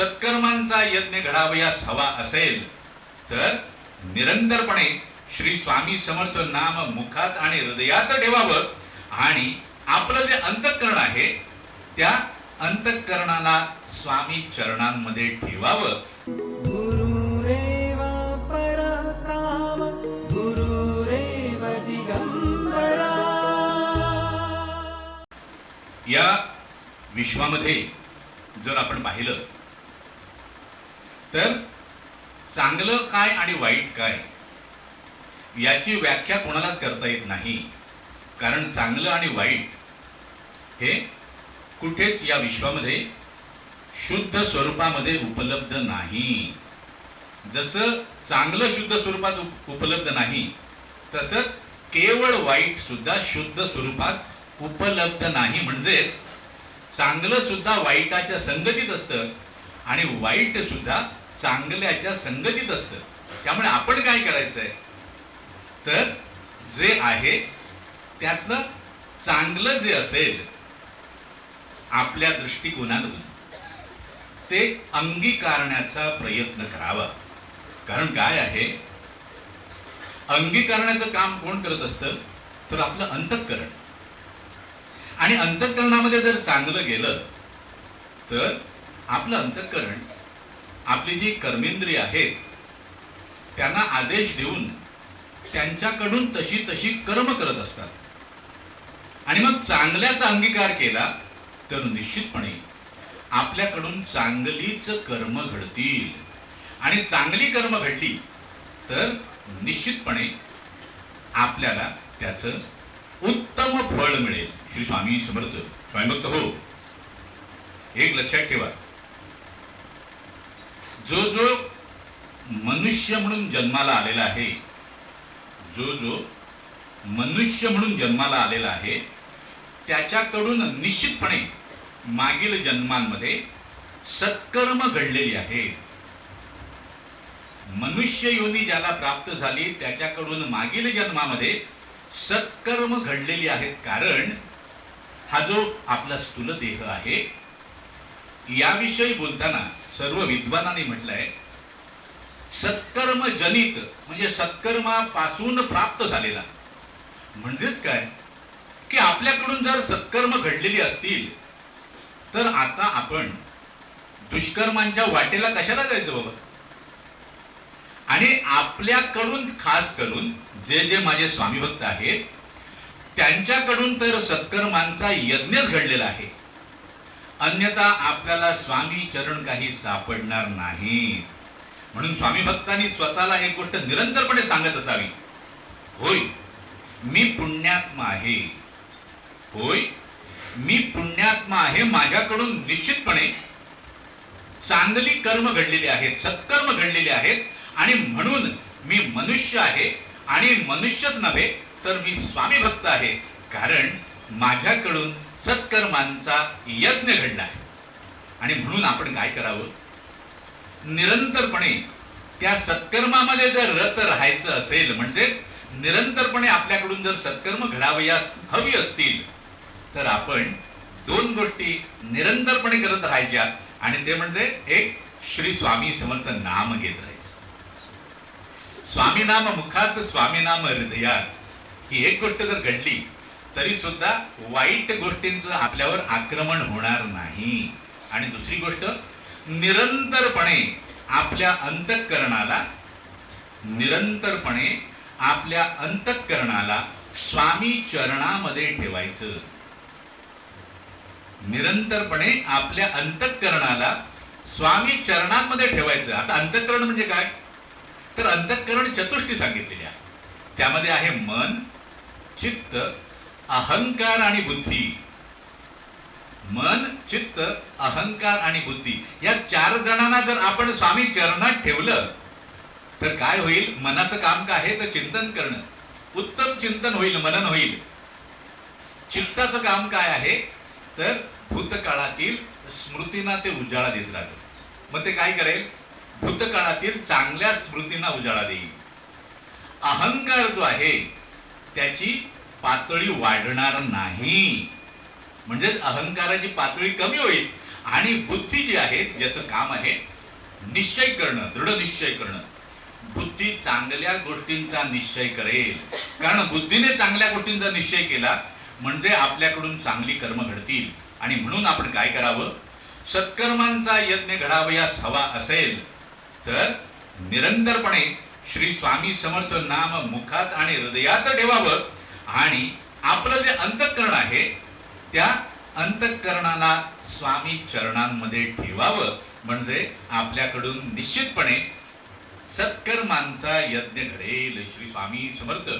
सत्कर्मांचा यज्ञ घडावयास हवा असेल तर निरंतरपणे श्री स्वामी समर्थ नाम मुखात आणि हृदयात ठेवावं आणि आपलं जे अंतःकरण आहे त्या अंतःकरणाला स्वामी चरणांमध्ये ठेवावं. या विश्वामध्ये जर आपण पाहिलं तर चांगलं काय आणि वाईट काय याची व्याख्या कोणालाच करता येत नाही. कारण चांगलं आणि वाईट हे कुठेच या विश्वामध्ये शुद्ध स्वरूपामध्ये उपलब्ध नाही. जसं चांगलं शुद्ध स्वरूपात उपलब्ध नाही तसंच केवळ वाईट सुद्धा शुद्ध स्वरूपात उपलब्ध नाही. म्हणजेच चांगलं सुद्धा वाईटाच्या संगतीत असतं आणि वाईट सुद्धा चांगल्याच्या संगतीत असतं. त्यामुळे आपण काय करायचंय? तर जे आहे त्यातलं चांगलं जे असेल आपल्या दृष्टिकोनातून ते अंगीकारण्याचा प्रयत्न करावा. कारण काय आहे? अंगीकारण्याचं काम कोण करत असतं? तर आपलं अंतःकरण. आणि अंतःकरणामध्ये जर चांगलं गेलं तर आपलं अंतःकरण आपली जी कर्मेंद्रिय आहेत त्यांना आदेश देऊन त्यांच्याकडून तशी तशी कर्म करत असतात. आणि मग चांगल्याचा अंगीकार केला तर निश्चितपणे आपल्याकडून चांगलीच कर्म घडतील. आणि चांगली कर्म घडली तर निश्चितपणे आपल्याला त्याचं उत्तम फळ मिळेल. श्री स्वामी समर्थ स्वामीभक्त हो. एक लक्षात ठेवा. जो जो मनुष्य म्हणून जन्माला आलेला आहे जो जो मनुष्य म्हणून जन्माला आलेला आहे त्याच्याकडून निश्चितपणे मागील जन्मांमध्ये सत्कर्म घडलेली आहे. मनुष्य योनी ज्याला प्राप्त झाली त्याच्याकडून मागील जन्मामध्ये सत्कर्म घडलेली आहेत. कारण हा जो आपला स्थूल देह आहे याविषयी बोलताना सर्व विद्वानांनी म्हटलंय सत्कर्म जनित म्हणजे सत्कर्मापासून प्राप्त झालेला. म्हणजेच काय? की आपल्याकडून जर सत्कर्म घडलेली असतील तर आता आपण दुष्कर्मांच्या वाटेला कशाला जायचं बाबा? आणि आपल्याकडून खास करून जे जे माझे स्वामी भक्त आहेत त्यांच्याकडून तर सत्कर्मांचा यज्ञच घडलेला आहे. अन्यथा आपल्याला स्वामी चरण काही सापडणार नाही. म्हणून स्वामी भक्तांनी स्वतःला एक गोष्ट निरंतरपणे सांगत असावी. होय मी पुण्यात्मा आहे. होय मी पुण्यात्मा आहे माझ्याकडून निश्चितपणे चांगली कर्म घडलेली आहेत सत्कर्म घडलेले आहेत आणि म्हणून मी मनुष्य आहे आणि मनुष्यच नव्हे तर मी स्वामी भक्त आहे. कारण माझ्याकडून सत्कर्मांचा यज्ञ घडला आहे. आणि म्हणून आपण काय करावं? निरंतरपणे त्या सत्कर्मामध्ये जर रत राहायचं असेल म्हणजेच निरंतरपणे आपल्याकडून जर सत्कर्म घडावयास हवी असतील तर आपण दोन गोष्टी निरंतरपणे करत राहायच्या. आणि ते म्हणजे एक श्री स्वामी समर्थ नाम घेत राहायचं. स्वामी नाम मुखात स्वामी नाम हृदयात ही एक गोष्ट जर घडली तरी सुद्धा वाईट गोष्टींचं आपल्यावर आक्रमण होणार नाही. आणि दुसरी गोष्ट निरंतरपणे आपल्या अंतःकरणाला निरंतरपणे आपल्या अंतःकरणाला स्वामी चरणामध्ये ठेवायचं. निरंतरपणे आपल्या अंतःकरणाला स्वामी चरणांमध्ये ठेवायचं. आता अंतःकरण म्हणजे काय? तर अंतःकरण चतुष्टी सांगितलेली आहे. त्यामध्ये आहे मन चित्त अहंकार आणि बुद्धी. मन चित्त अहंकार आणि बुद्धी. या चार जणांना जर आपण स्वामी चरणात ठेवलं तर काय होईल? मनाचं काम काय आहे? तर चिंतन करणं. उत्तम चिंतन होईल मनन होईल. चित्ताचं काम काय आहे? तर भूतकाळातील स्मृतींना ते उजाळा देत राहतं. मग ते काय करेल? भूतकाळातील चांगल्या स्मृतींना उजाळा देईल. अहंकार जो आहे त्याची पातळी वाढणार नाही. म्हणजेच अहंकाराची पातळी कमी होईल आणि बुद्धी जी आहे ज्याचं काम आहे निश्चय करणं दृढ निश्चय करणं. बुद्धी चांगल्या गोष्टींचा निश्चय करेल. कारण बुद्धीने चांगल्या गोष्टींचा निश्चय केला म्हणजे आपल्याकडून चांगली कर्म घडतील. आणि म्हणून आपण काय करावं? सत्कर्मांचा यज्ञ घडावयास हवा असेल तर निरंतरपणे श्री स्वामी समर्थ नाम मुखात आणि हृदयात ठेवावं. आणि आपलं जे अंतःकरण आहे त्या अंतःकरणाला स्वामी चरणांमध्ये ठेवावं. म्हणजे आपल्याकडून निश्चितपणे सत्कर्मांचा यज्ञ घडेल श्री स्वामी समर्थ.